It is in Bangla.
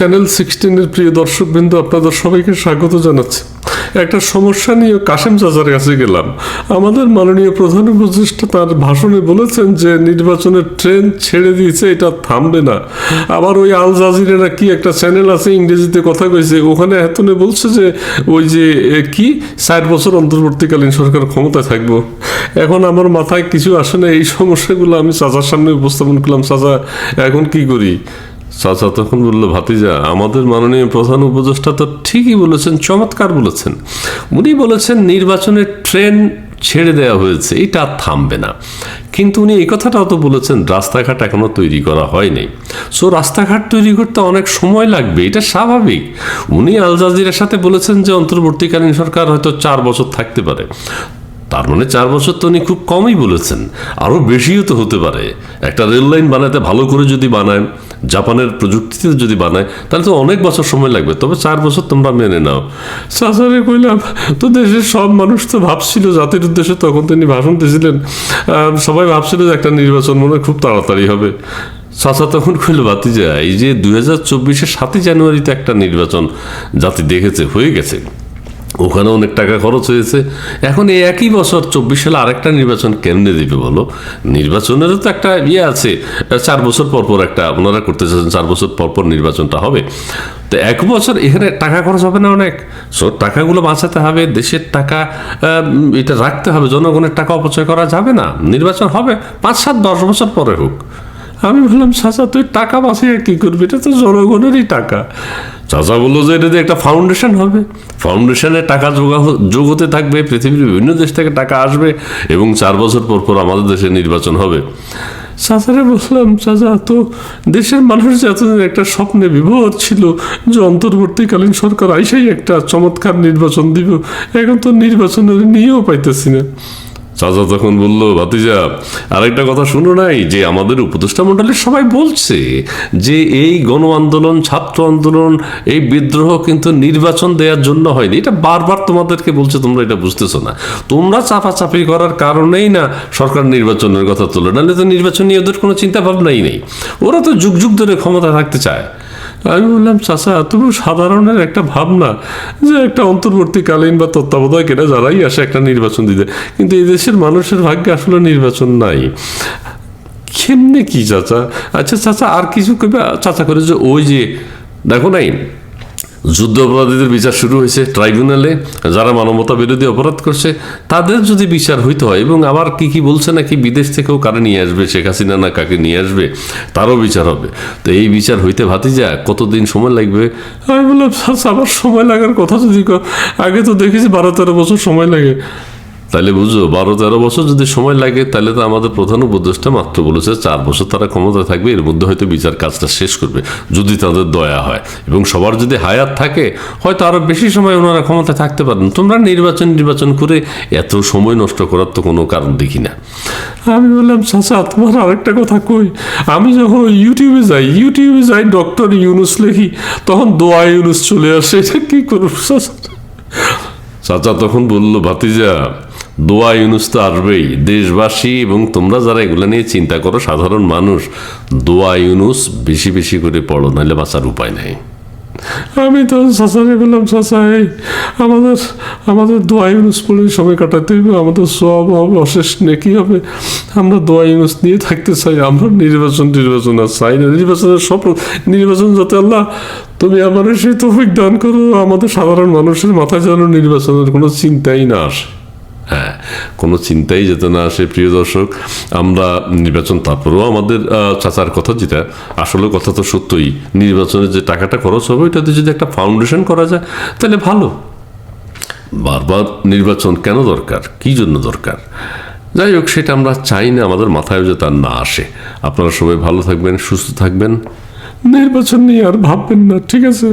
চ্যানেল সিক্সটিনের প্রিয় দর্শকবৃন্দ, আপনাদের সবাইকে স্বাগত জানাচ্ছি। একটা সমস্যা নিয়ে কাশেম চাচার কাছে গেলাম। আমাদের মাননীয় প্রধান উপদেষ্টা তার ভাষণে বলেছেন যে, নির্বাচনের ট্রেন ছেড়ে দিয়েছে, এটা থামবে না। আবার ওই আল জাজিরে কি একটা চ্যানেল আছে, ইংরেজিতে কথা কইছে, ওখানে এতনে বলছে যে, ওই যে কি, ষাট বছর অন্তর্বর্তীকালীন সরকার ক্ষমতায় থাকব। এখন আমার মাথায় কিছু আসে না, এই সমস্যাগুলো আমি চাচার সামনে উপস্থাপন করলাম। চাচা, এখন কি করি? চাচা তখন বলল, ভাতিজা, আমাদের মাননীয় প্রধান উপদেষ্টা তো ঠিকই বলেছেন, চমৎকার বলেছেন। উনি বলেছেন নির্বাচনের ট্রেন ছেড়ে দেওয়া হয়েছে, এটা থামবে না। কিন্তু উনি এই কথাটাও তো বলেছেন, রাস্তাঘাট এখনও তৈরি করা হয়নি। সো রাস্তাঘাট তৈরি করতে অনেক সময় লাগবে, এটা স্বাভাবিক। উনি আল জাজিরার সাথে বলেছেন যে, অন্তর্বর্তীকালীন সরকার হয়তো চার বছর থাকতে পারে। তার মানে চার বছর তো উনি খুব কমই বলেছেন। আরও বেশিও তো হতে পারে। একটা রেল লাইন বানাতে ভালো করে যদি বানায়, জাপানের প্রযুক্তিতে যদি বানায়, তাহলে তো অনেক বছর সময় লাগবে। তবে চার বছর তোমরা মেনে নাও। চাচারে কইলাম, তো দেশের সব মানুষ তো ভাবছিল, জাতির উদ্দেশ্যে তখন তিনি ভাষণ দিয়েছিলেন। সবাই ভাবছিল যে একটা নির্বাচন মনে খুব তাড়াতাড়ি হবে। চাচা তখন কইল বাতি বাতিজা এই যে দুই হাজার চব্বিশের সাতই জানুয়ারিতে একটা নির্বাচন জাতি দেখেছে, হয়ে গেছে। ওখানে অনেক টাকা খরচ হয়েছে। এখন এই একই বছর চব্বিশ সালে আরেকটা নির্বাচন কেমনে দিবে বলো? নির্বাচনেরও তো একটা ইয়ে আছে। চার বছর পর পর একটা, ওনারা করতে চাচ্ছেন চার বছর পর পর নির্বাচনটা হবে। তো এক বছর এখানে টাকা খরচ হবে না অনেক। সো টাকাগুলো বাঁচাতে হবে, দেশের টাকা এটা রাখতে হবে। জনগণের টাকা অপচয় করা যাবে না। নির্বাচন হবে, পাঁচ সাত দশ বছর পরে হোক। আমি বললাম, চাচা, তুই টাকা বাঁচিয়ে কি করবি? এটা তো জনগণেরই টাকা। চাচা বলল যে, এটা একটা ফাউন্ডেশন হবে। ফাউন্ডেশনে টাকা যোগা যোগ হতে থাকবে, পৃথিবীর বিভিন্ন দেশ থেকে টাকা আসবে এবং চার বছর পর পর আমাদের দেশে নির্বাচন হবে। চাচারে বললাম, চাচা, তো দেশের মানুষ এতদিন একটা স্বপ্নে বিভোর ছিল, যে অন্তর্বর্তীকালীন সরকার আইসাই একটা চমৎকার নির্বাচন দিব, এখন তো নির্বাচনের নিয়েও পাইতেছি না। চাচা তখন বলল, ভাতিজা, আরেকটা কথা শুনো নাই, যে আমাদের উপদেষ্টা মণ্ডলীর সবাই বলছে যে এই গণ আন্দোলন, ছাত্র আন্দোলন, এই বিদ্রোহ কিন্তু নির্বাচন দেওয়ার জন্য হয়নি। এটা বারবার তোমাদেরকে বলছে, তোমরা এটা বুঝতেছো না। তোমরা চাপাচাপি করার কারণেই না সরকার নির্বাচনের কথা তোলে। নাহলে তো নির্বাচন নিয়ে ওদের কোনো চিন্তা ভাবনাই নেই। ওরা তো যুগ যুগ ধরে ক্ষমতা থাকতে চায়। আমি বললাম, চাচা, তুমি সাধারণের একটা ভাবনা যে একটা অন্তর্বর্তীকালীন বা তত্ত্বাবধায়ক এটা যারাই আসে একটা নির্বাচন দিতে। কিন্তু এই দেশের মানুষের ভাগ্যে আসলে নির্বাচন নাই। কেমনে কি, চাচা? আচ্ছা চাচা, আর কিছু কবে চাচা করে যে ওই যে, দেখো নাই যুদ্ধ অপরাধীদের বিচার শুরু হয়েছে ট্রাইব্যুনালে যারা মানবতা বিরোধী অপরাধ করছে তাদের যদি বিচার হইতে হয় এবং আবার কি কি বলছে নাকি বিদেশ থেকেও কারে নিয়ে আসবে শেখ হাসিনা না কাকে নিয়ে আসবে তারও বিচার হবে। তো এই বিচার হইতে ভাতি যা কতদিন সময় লাগবে? আমি বললাম "চাচা, আমার সময় লাগার কথা যদি আগে তো দেখেছি বারো তেরো বছর সময় লাগে। তাহলে বুঝো, বারো তেরো বছর যদি সময় লাগে তাহলে তো আমাদের প্রধান উপদেষ্টা মাত্র বলেছে, চার বছর তারা ক্ষমতা থাকবে, এর মধ্যে হয়তো বিচার কাজটা শেষ করবে, যদি তাদের দয়া হয়। এবং সবার যদি হায়াত থাকে, হয়তো আরও বেশি সময় ওনারা ক্ষমতা থাকতে পারেন। তোমরা নির্বাচন নির্বাচন করে এত সময় নষ্ট করার তো কোনো কারণ দেখি না। আমি বললাম, চাচা, তোমার আরেকটা কথা কই। আমি যখন ইউটিউবে যাই ইউটিউবে যাই, ডক্টর ইউনুস লেখি, তখন দোয়া ইউনুস চলে আসে, এটা কি করব, চাচা? চাচা তখন বলল, ভাতিজা দোয়া ইউনুস তো আসবেই। দেশবাসী এবং তোমরা যারা এগুলো নিয়ে চিন্তা করো, সাধারণ মানুষ, দোয়া ইউনুস বেশি বেশি করে পড়ো, নাহলে বাঁচার উপায় নেই। আমি তো চাচারে বললাম চাচা আমাদের আমাদের দোয়া ইউনুস পড়ে সময় কাটাতে হবে আমাদের সব অশেষ নেকি হবে। আমরা দোয়া ইউনুস নিয়ে থাকতে চাই, আমরা নির্বাচন নির্বাচন আর চাই না। নির্বাচনের সব নির্বাচন যাতে আল্লাহ, তুমি আমার সেই তৌফিক দান করো, আমাদের সাধারণ মানুষের মাথায় যেন নির্বাচনের কোনো চিন্তাই না আসে। হ্যাঁ কোনো চিন্তাই যেতে না আসে, প্রিয় দর্শক। আমরা নির্বাচন, তারপরেও আমাদের চাচার কথা যেটা, আসলে কথা তো সত্যই। নির্বাচনে যে টাকাটা খরচ হবে, ওইটাতে যদি একটা ফাউন্ডেশন করা যায়, তাহলে ভালো। বারবার নির্বাচন কেন দরকার? কি জন্য দরকার? যাই হোক, সেটা আমরা চাই না, আমাদের মাথায় যে তার না আসে। আপনারা সবাই ভালো থাকবেন, সুস্থ থাকবেন। নির্বাচন নিয়ে আর ভাববেন না, ঠিক আছে?